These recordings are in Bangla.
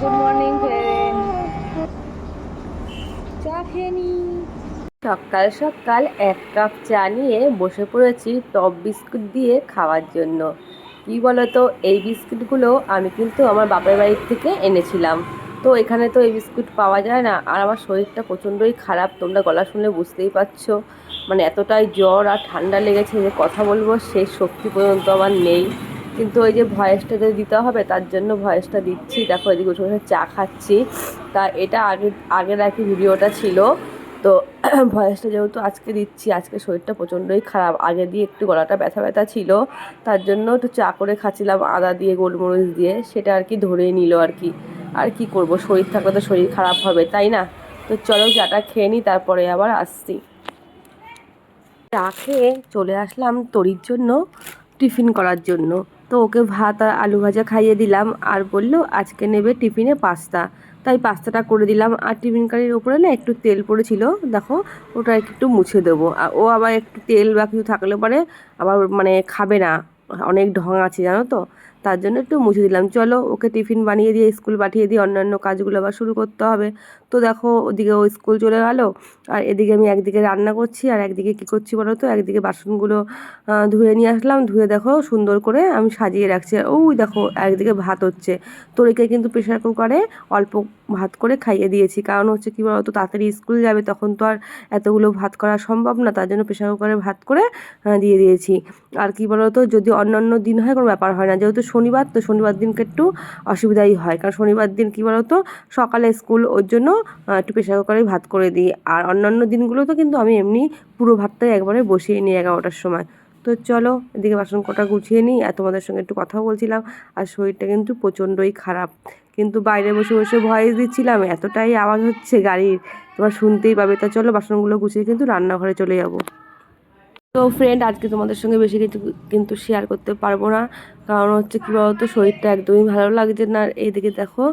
গুড চা খেয়ে সকাল সকাল এক কাপ চা নিয়ে বসে পড়েছি টপ বিস্কুট দিয়ে খাওয়ার জন্য। কি বলতো, এই বিস্কুটগুলো আমি কিন্তু আমার বাপের বাড়ির থেকে এনেছিলাম। তো এখানে তো এই বিস্কুট পাওয়া যায় না। আর আমার শরীরটা প্রচণ্ডই খারাপ। তোমরা গলা শুনলে বুঝতেই পারছ। মানে এতটাই জ্বর আর ঠান্ডা লেগেছে যে কথা বলব, সেই শক্তি পর্যন্ত আমার নেই। কিন্তু ওই যে ভয়েসটা যে দিতে হবে, তার জন্য ভয়েসটা দিচ্ছি। দেখো এদিকে বসে বসে চা খাচ্ছি। তা এটা আগে, আগের আর ভিডিওটা ছিল। তো ভয়েসটা যেহেতু আজকে দিচ্ছি, আজকে শরীরটা প্রচণ্ডই খারাপ। আগে দিয়ে একটু গলাটা ব্যথা ব্যথা ছিল। তার জন্য একটু চা করে খাচ্ছিলাম, আদা দিয়ে, গোলমরিচ দিয়ে। সেটা আর কি ধরেই নিল আর কি। আর কি করব? শরীর থাকলে তো শরীর খারাপ হবে, তাই না? তো চলো চাটা খেয়ে নিই তারপরে আবার আসছি। চা খেয়ে চলে আসলাম তরির জন্য, টিফিন করার জন্য। তো ওকে ভাত আর আলু ভাজা খাইয়ে দিলাম আর বলল, আজকে নেবে টিফিনে পাস্তা। তাই পাস্তাটা করে দিলাম। আর টিফিন কারির উপরে না একটু তেল পড়েছিল। দেখো, ওটা একটু মুছে দেবো। আর ও আবার একটু তেল বা কিছু থাকলে পরে আবার মানে খাবে না। অনেক ঢং আছে, জানো তো? তার জন্য একটু মুছে দিলাম। চলো, ওকে টিফিন বানিয়ে দিয়ে, স্কুল পাঠিয়ে দিয়ে অন্যান্য কাজগুলো আবার শুরু করতে হবে। তো দেখো, ওদিকে ও স্কুল চলে গেলো। আর এদিকে আমি একদিকে রান্না করছি, আর একদিকে কী করছি বলো তো? একদিকে বাসনগুলো ধুয়ে নিয়ে আসলাম। ধুয়ে দেখো, সুন্দর করে আমি সাজিয়ে রাখছি। আর ওই দেখো, একদিকে ভাত হচ্ছে। তরিকে কিন্তু প্রেশার কুকারে অল্প ভাত করে খাইয়ে দিয়েছি। কারণ হচ্ছে কী বলতো তাড়াতাড়ি স্কুল যাবে, তখন তো আর এতগুলো ভাত করা সম্ভব না। তার জন্য প্রেশার কুকারে ভাত করে দিয়ে দিয়েছি। আর কি বলতো যদি অন্য অন্য দিন হয়, কোনো ব্যাপার হয় না। যেহেতু শনিবার, তো শনিবার দিনকে একটু অসুবিধাই হয়। কারণ শনিবার দিন কী বলতো? সকালে স্কুল ওর জন্য একটু প্রেশার কুকারে ভাত করে দিই। আর অন্যান্য দিনগুলোতে কিন্তু আমি এমনি পুরো ভাতটাই একবারে বসিয়ে নিই এগারোটার সময়। তো চলো, এদিকে বাসন কটা গুছিয়ে নিই, আর তোমাদের সঙ্গে একটু কথা বলছিলাম। আর শরীরটা কিন্তু প্রচণ্ডই খারাপ। কিন্তু বাইরে বসে বসে ভয়েস দিচ্ছিলাম, এতটাই আওয়াজ হচ্ছে গাড়ির। তোমরা শুনতেই পাবে। তা চলো, বাসনগুলো গুছিয়ে কিন্তু রান্নাঘরে চলে যাব। তো ফ্রেন্ড আজকে তোমাদের সঙ্গে বেশি কিছু কিন্তু শেয়ার করতে পারব না। কারণ হচ্ছে কী বলতো, শরীরটা একদমই ভালো লাগছে না। এদিকে দেখো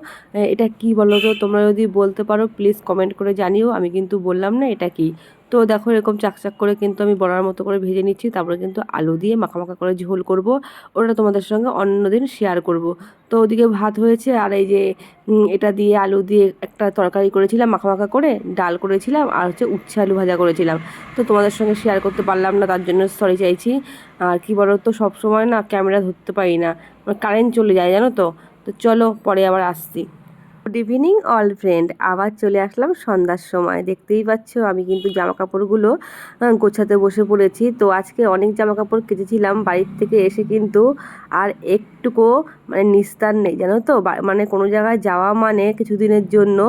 এটা কি বলো তো? তোমরা যদি বলতে পারো প্লিজ কমেন্ট করে জানিও। আমি কিন্তু বললাম না এটা কি। তো দেখো এরকম চাকচাক করে কিন্তু আমি বড়ার মতো করে ভেজে নিচ্ছি, তারপরে কিন্তু আলু দিয়ে মাখা মাখা করে ঝোল করব। ওটা তোমাদের সঙ্গে অন্যদিন শেয়ার করব। তো ওদিকে ভাত হয়েছে, আর এই যে এটা দিয়ে আলু দিয়ে একটা তরকারি করেছিলাম মাখা মাখা করে ডাল করেছিলাম, আর হচ্ছে উচ্ছে আলু ভাজা করেছিলাম। তো তোমাদের সঙ্গে শেয়ার করতে পারলাম না, তার জন্য সরি চাইছি। আর কি বলো তো সবসময় না ক্যামেরা ধরতে পারি না কারেন্ট চলে যায়, জানো তো? তো চলো, পরে আবার আসছি। গুড ইভিনিং অল ফ্রেন্ড আবার চলে আসলাম সন্ধ্যার সময়। দেখতেই পাচ্ছ, আমি কিন্তু জামা কাপড়গুলো গোছাতে বসে পড়েছি। তো আজকে অনেক জামা কাপড় কেচেছিলাম। বাড়ির থেকে এসে কিন্তু আর একটুকু মানে নিস্তার নেই, জানো তো? মানে কোনো জায়গায় যাওয়া মানে কিছুদিনের জন্য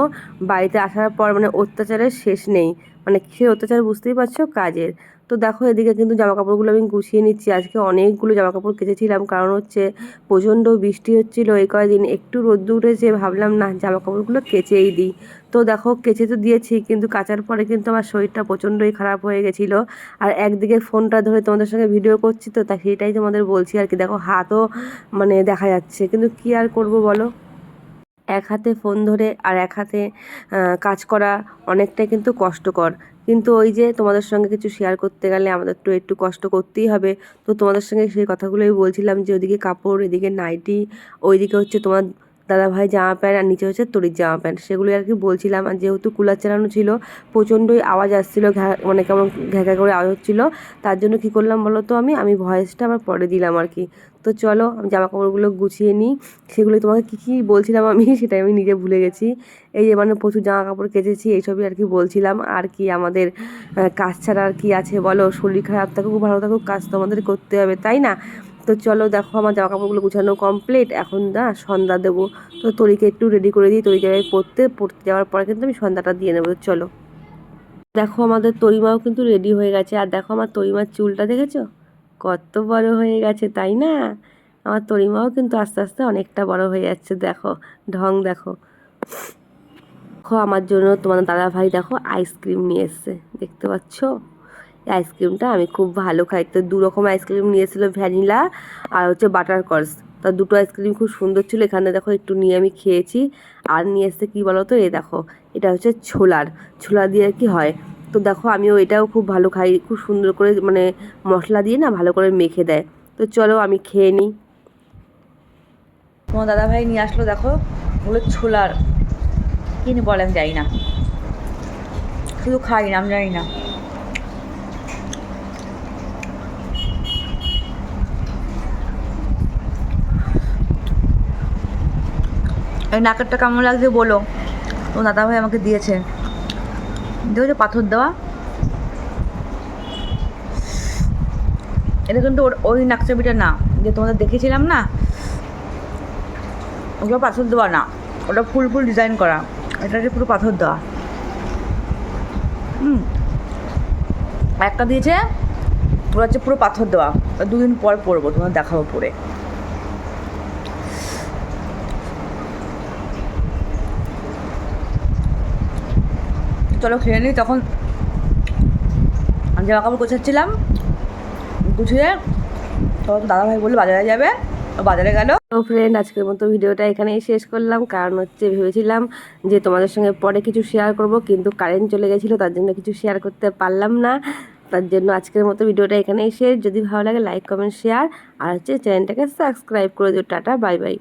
বাড়িতে আসার পর মানে অত্যাচারের শেষ নেই। মানে কিসের অত্যাচার বুঝতেই পারছ? কাজের। তো দেখো, এদিকে কিন্তু জামা কাপড়গুলো আমি গুছিয়ে নিচ্ছি। আজকে অনেকগুলো জামা কাপড় কেচেছিলাম। কারণ হচ্ছে প্রচণ্ড বৃষ্টি হচ্ছিল এই কয়েকদিন একটু রোদ্দু উঠেছে, ভাবলাম না জামা কাপড়গুলো কেচেই দিই। তো দেখো, কেচে তো দিয়েছি, কিন্তু কাচার পরে কিন্তু আমার শরীরটা প্রচণ্ডই খারাপ হয়ে গেছিল। আর একদিকে ফোনটা ধরে তোমাদের সঙ্গে ভিডিও করছি তো, তা সেটাই তোমাদের বলছি আর কি। দেখো, হাতও মানে দেখা যাচ্ছে। কিন্তু কি আর করব বলো? এক হাতে ফোন ধরে আর এক হাতে কাজ করা অনেকটাই কিন্তু কষ্টকর। কিন্তু ওই যে তোমাদের সঙ্গে কিছু শেয়ার করতে গেলে আমাদের তো একটু কষ্ট করতেই হবে। তো তোমাদের সঙ্গে সেই কথাগুলোই বলছিলাম যে ওদিকে কাপড়, এদিকে নাইটি ওইদিকে হচ্ছে তোমার দাদা ভাই জামা প্যান্ট আর নিচে হচ্ছে তরির জামা প্যান্ট। সেগুলোই আর কি বলছিলাম। আর যেহেতু কুলার চালানো ছিল, প্রচণ্ডই আওয়াজ আসছিল মানে কেমন ঘ্যা ঘ্যা করে আওয়াজ হচ্ছিল, তার জন্য কি করলাম বলো তো আমি? আমি ভয়েসটা আবার পরে দিলাম আর কি তো চলো আমি জামা কাপড়গুলো গুছিয়ে নিই। সেগুলো তোমাকে কী কী বলছিলাম আমি? সেটাই আমি নিজে ভুলে গেছি। এই যে মানে প্রচুর জামা কাপড় কেচেছি, এইসবই আর কি বলছিলাম। আর কি আমাদের কাজ ছাড়া আর কি আছে বলো? শরীর খারাপ থাকুক, ভালো থাকুক, কাজ তো আমাদের করতে হবে, তাই না? তো চলো দেখো আমার জামা কাপড়গুলো গুছানো কমপ্লিট এখন না সন্ধ্যা দেবো। তো তরিকে একটু রেডি করে দিই তরি যাবে পড়তে পড়তে যাওয়ার পরে কিন্তু আমি সন্ধ্যাটা দিয়ে নেব চলো। দেখো আমাদের তরিমাও কিন্তু রেডি হয়ে গেছে। আর দেখো আমার তরিমার চুলটা, দেখেছ? কত বড় হয়ে গেছে, তাই না? আমার তরিমাও কিন্তু আস্তে আস্তে অনেকটা বড় হয়ে যাচ্ছে, দেখো, ঢং দেখো। দেখো, আমার জন্য তোমার দাদা ভাই দেখো আইসক্রিম নিয়ে এসছে, দেখতে পাচ্ছ? আইসক্রিমটা আমি খুব ভালো খাই। তো দু রকম আইসক্রিম নিয়ে এসেছিল ভ্যানিলা আর হচ্ছে বাটার কর্স তা দুটো আইসক্রিম খুব সুন্দর ছিল, এখানে দেখো একটু নিয়ে আমি খেয়েছি। আর নিয়ে এসছে কী বলো তো এ দেখো, এটা হচ্ছে ছোলার। ছোলা দিয়ে কি হয়? তো দেখো আমিও এটাও খুব ভালো খাই, খুব সুন্দর করে মানে মশলা দিয়ে না ভালো করে মেখে দেয়। তো চলো আমি খেয়ে নিই। তোমার দাদা ভাই নিয়ে আসলো দেখো ওগুলো ছোলার। কি বলে আমি জানি না। শুধু খাই না, আমি জানি না। এই নাকেরটা কেমন লাগছে বলো? ও দাদা ভাই আমাকে দিয়েছে। দেখেছ পাথর দেওয়া। এটা কিন্তু ওর- ওই নাকচাবিটা না, যে তোমাদের দেখেছিলাম না? ওগুলো পাথর দেওয়া না, ওটা ফুল ফুল ডিজাইন করা, এটা হচ্ছে পুরো পাথর দেওয়া। হুম। একটা দিয়েছে, ওটা হচ্ছে পুরো পাথর দেওয়া দুদিন পর পরবো তোমার দেখাবো পরে। চলো খেয়ে নিই, তখন জামা কাপড় গোছাচ্ছিলাম, গুছিয়ে তখন দাদাভাই বলল, বাজারে যাবে বাজারে গেল। তো ফ্রেন্ড আজকের মতো ভিডিওটা এখানেই শেষ করলাম। কারণ হচ্ছে ভেবেছিলাম যে তোমাদের সঙ্গে পরে কিছু শেয়ার করব, কিন্তু কারেন্ট চলে গেছিল, তার জন্য কিছু শেয়ার করতে পারলাম না। তার জন্য আজকের মতো ভিডিওটা এখানেই শেষ। যদি ভালো লাগে লাইক কমেন্ট শেয়ার আর হচ্ছে চ্যানেলটাকে সাবস্ক্রাইব করে দিও। Tata bye bye